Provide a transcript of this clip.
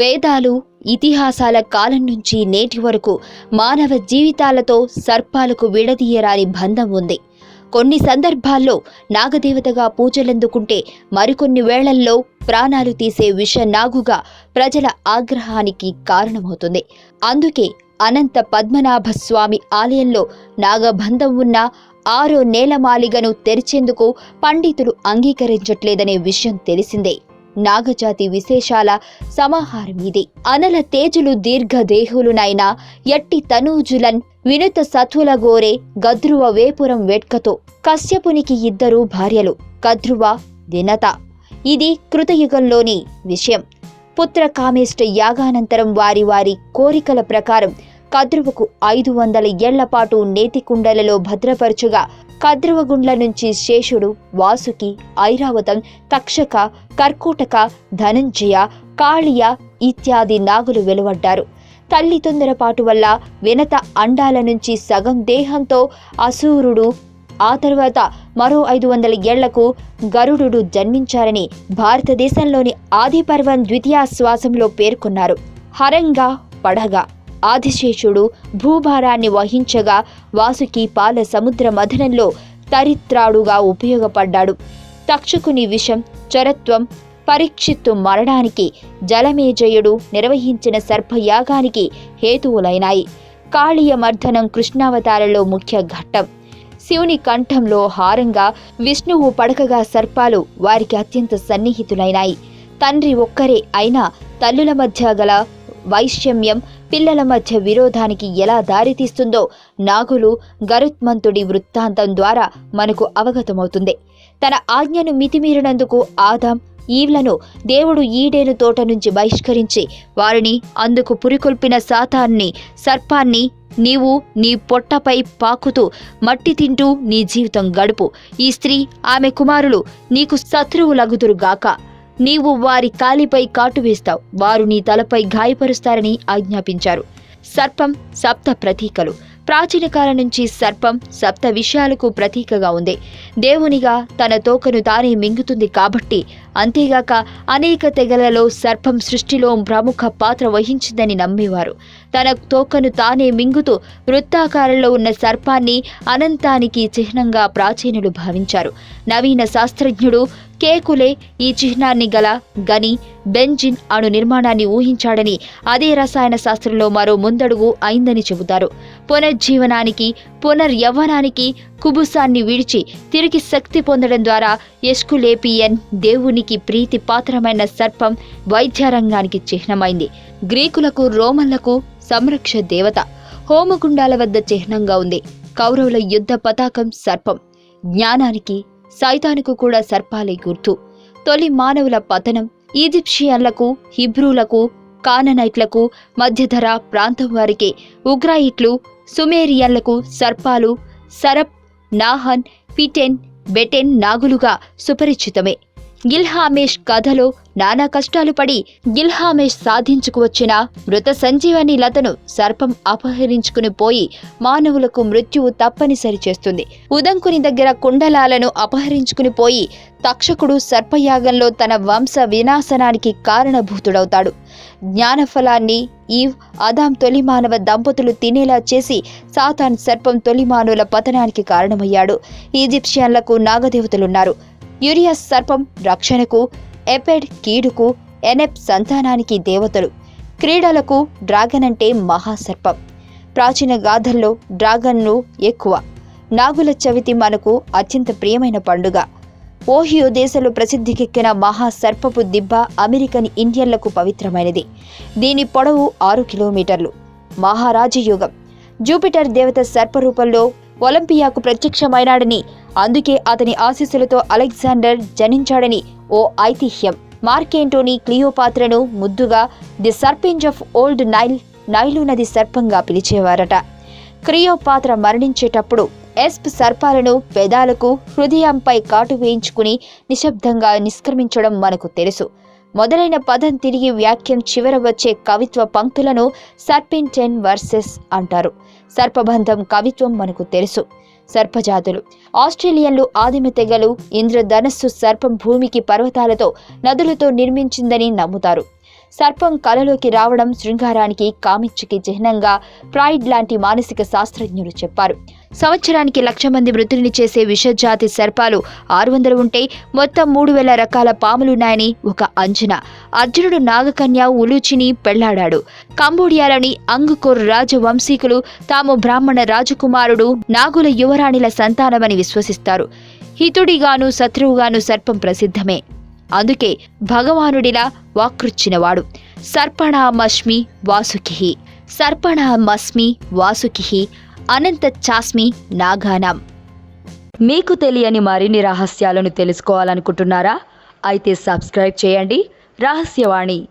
వేదాలు ఇతిహాసాల కాలం నుంచి నేటి వరకు మానవ జీవితాలతో సర్పాలకు విడదీయరాని బంధం ఉంది. కొన్ని సందర్భాల్లో నాగదేవతగా పూజలందుకుంటే మరికొన్ని వేళల్లో ప్రాణాలు తీసే విష నాగుగా ప్రజల ఆగ్రహానికి కారణమవుతుంది. అందుకే అనంత పద్మనాభ స్వామి ఆలయంలో నాగబంధం ఉన్న ఆరో నేలమాలిగను తెరిచేందుకు పండితులు అంగీకరించట్లేదనే విషయం తెలిసిందే. నాగజాతి విశేషాల సమాహారం ఇది అనల తేజులు దీర్ఘదేహులునైనా ఎట్టి తనూజులన్ వినుత సత్వుల గోరే గద్రువ వేపురం వెట్కతో కశ్యపునికి ఇద్దరు భార్యలు కద్రువ వినత ఇది కృతయుగంలోని విషయం. పుత్ర కామేష్ట యాగానంతరం వారి వారి కోరికల ప్రకారం కద్రువకు ఐదు వందల ఏళ్ళపాటు నేతి కుండలలో భద్రపరచుగా కద్రువగుండ్ల నుంచి శేషుడు వాసుకి ఐరావతం తక్షక కర్కోటక ధనంజయ కాళియ ఇత్యాది నాగులు వెలువడ్డారు. తల్లి తొందరపాటు వల్ల వినత అండాల నుంచి సగం దేహంతో అసూరుడు ఆ తర్వాత మరో ఐదు వందల ఏళ్ళకు గరుడు జన్మించారని భారతదేశంలోని ఆదిపర్వం ద్వితీయాశ్వాసంలో పేర్కొన్నారు. హరంగా పడగా ఆదిశేషుడు భూభారాన్ని వహించగా వాసుకి పాల సముద్ర మథనంలో తరిత్రాడుగా ఉపయోగపడ్డాడు. తక్షకుని విషం చరత్వం పరీక్షిత్తు మరణానికి జలమేజయుడు నిర్వహించిన సర్పయాగానికి హేతువులైనాయి. కాళీయ మర్దనం కృష్ణావతారంలో ముఖ్య ఘట్టం. శివుని కంఠంలో హారంగా విష్ణువు పడకగా సర్పాలు వారికి అత్యంత సన్నిహితులైనాయి. తండ్రి ఒక్కరే అయినా తల్లుల మధ్య గల వైషమ్యం పిల్లల మధ్య విరోధానికి ఎలా దారితీస్తుందో నాగులు గరుత్మంతుడి వృత్తాంతం ద్వారా మనకు అవగతమవుతుంది. తన ఆజ్ఞను మితిమీరినందుకు ఆదాం ఈవ్లను దేవుడు ఈడేను తోట నుంచి బహిష్కరించి వారిని అందుకు పురికొల్పిన సాతాన్ని సర్పాన్ని నీవు నీ పొట్టపై పాకుతూ మట్టి తింటూ నీ జీవితం గడుపు. ఈ స్త్రీ ఆమె కుమారులు నీకు శత్రువులగుదురుగాక. నీవు వారి కాలిపై కాటు వేస్తావు. వారు నీ తలపై గాయపరుస్తారని ఆజ్ఞాపించారు. సర్పం సప్త ప్రతీకలు. ప్రాచీన కాలం నుంచి సర్పం సప్త విషయాలకు ప్రతీకగా ఉంది. దేవునిగా తన తోకను తానే మింగుతుంది కాబట్టి అంతేగాక అనేక తెగలలో సర్పం సృష్టిలో ప్రముఖ పాత్ర వహించిందని నమ్మేవారు. తన తోకను తానే మింగుతూ వృత్తాకారంలో ఉన్న సర్పాన్ని అనంతానికి చిహ్నంగా ప్రాచీనులు భావించారు. నవీన శాస్త్రజ్ఞుడు కేకులే ఈ చిహ్నాన్ని గల గని బెంజిన్ అణు నిర్మాణాన్ని ఊహించాడని అదే రసాయన శాస్త్రంలో మరో ముందడుగు అయిందని చెబుతారు. పునర్జీవనానికి పునర్యవ్వనానికి కుబుసాన్ని విడిచి తిరిగి శక్తి పొందడం ద్వారా ఎస్కులేపియన్ దేవునికి ప్రీతి పాత్రమైన సర్పం వైద్యరంగానికి చిహ్నమైంది. గ్రీకులకు రోమన్లకు సంరక్ష దేవత. హోమగుండాల వద్ద చిహ్నంగా ఉంది. కౌరవుల యుద్ధ పతాకం సర్పం. జ్ఞానానికి సైతానుకు కూడా సర్పాలే గుర్తు. తొలి మానవుల పతనం ఈజిప్షియన్లకు హిబ్రూలకు కాననైట్లకు మధ్యధర ప్రాంతం వారికి ఉగ్రాయిట్లు సుమేరియన్లకు సర్పాలు సరప్ నాహన్ పిటెన్ బెటెన్ నాగులుగా సుపరిచితమే. గిల్హామేష్ కథలో నానా కష్టాలు పడి గిల్హామేష్ సాధించుకువచ్చిన మృత సంజీవని లతను సర్పం అపహరించుకుని పోయి మానవులకు మృత్యువు తప్పనిసరి చేస్తుంది. ఉదంకుని దగ్గర కుండలాలను అపహరించుకుని పోయి తక్షకుడు సర్పయాగంలో తన వంశ వినాశనానికి కారణభూతుడవుతాడు. జ్ఞానఫలాన్ని ఈవ్ అదాం తొలి మానవ దంపతులు తినేలా చేసి సాతాన్ సర్పం తొలి మానవుల పతనానికి కారణమయ్యాడు. ఈజిప్షియన్లకు నాగదేవతలున్నారు. యురియస్ సర్పం రక్షణకు ఎపెడ్ కీడుకు ఎనెప్ సంతానానికి దేవతలు. క్రీడలకు డ్రాగన్ అంటే మహాసర్పం ప్రాచీన గాథల్లో డ్రాగన్ను ఎక్కువ. నాగుల చవితి మనకు అత్యంత ప్రియమైన పండుగ. ఓహియో దేశంలో ప్రసిద్ధికెక్కిన మహాసర్పపు దిబ్బ అమెరికన్ ఇండియన్లకు పవిత్రమైనది. దీని పొడవు ఆరు కిలోమీటర్లు. మహారాజయోగం. జూపిటర్ దేవత సర్పరూపంలో ఒలింపియాకు ప్రత్యక్షమైనాడని అందుకే అతని ఆశీస్సులతో అలెగ్జాండర్ జనించాడని ఓ ఐతిహ్యం. మార్కేంటోని క్లియోపాత్రను ముద్దుగా the serpent of old Nile Nile నది సర్పంగా పిలిచేవారట. క్రియోపాత్ర మరణించేటప్పుడు ఎస్ప్ సర్పాలను పెదాలకు హృదయంపై కాటు వేయించుకుని నిశ్శబ్దంగా నిష్క్రమించడం మనకు తెలుసు. మొదలైన పదం తిరిగి వ్యాఖ్యం చివర వచ్చే కవిత్వ పంక్తులను సర్పెంటెన్ వర్సెస్ అంటారు. సర్పబంధం కవిత్వం మనకు తెలుసు. సర్పజాతులు ఆస్ట్రేలియన్లు ఆదిమ తెగలు ఇంద్రధనస్సు సర్పం భూమికి పర్వతాలతో నదులతో నిర్మించిందని నమ్ముతారు. సర్పం కలలోకి రావడం శృంగారానికి కామిచ్చుకి చిహ్నంగా ప్రైడ్ లాంటి మానసిక శాస్త్రజ్ఞులు చెప్పారు. సంవత్సరానికి లక్ష మంది మృతుల్ని చేసే విషజాతి సర్పాలు ఆరు వందలు ఉంటే మొత్తం మూడు వేల రకాల పాములున్నాయని ఒక అంచనా. అర్జునుడు నాగకన్య ఉలూచిని పెళ్ళాడాడు. కంబోడియాలోని అంగుకోర్ రాజవంశీకులు తాము బ్రాహ్మణ రాజకుమారుడు నాగుల యువరాణిల సంతానమని విశ్వసిస్తారు. హితుడిగాను శత్రువుగాను సర్పం ప్రసిద్ధమే. అందుకే భగవానుడిలా వాకృచ్చినవాడు సర్పణామస్మి వాసుకి. సర్పణామస్మి వాసుకి. అనంత చాస్మి నాగానం. మీకు తెలియని మరిన్ని రహస్యాలను తెలుసుకోవాలనుకుంటున్నారా? అయితే సబ్స్క్రైబ్ చేయండి. రహస్యవాణి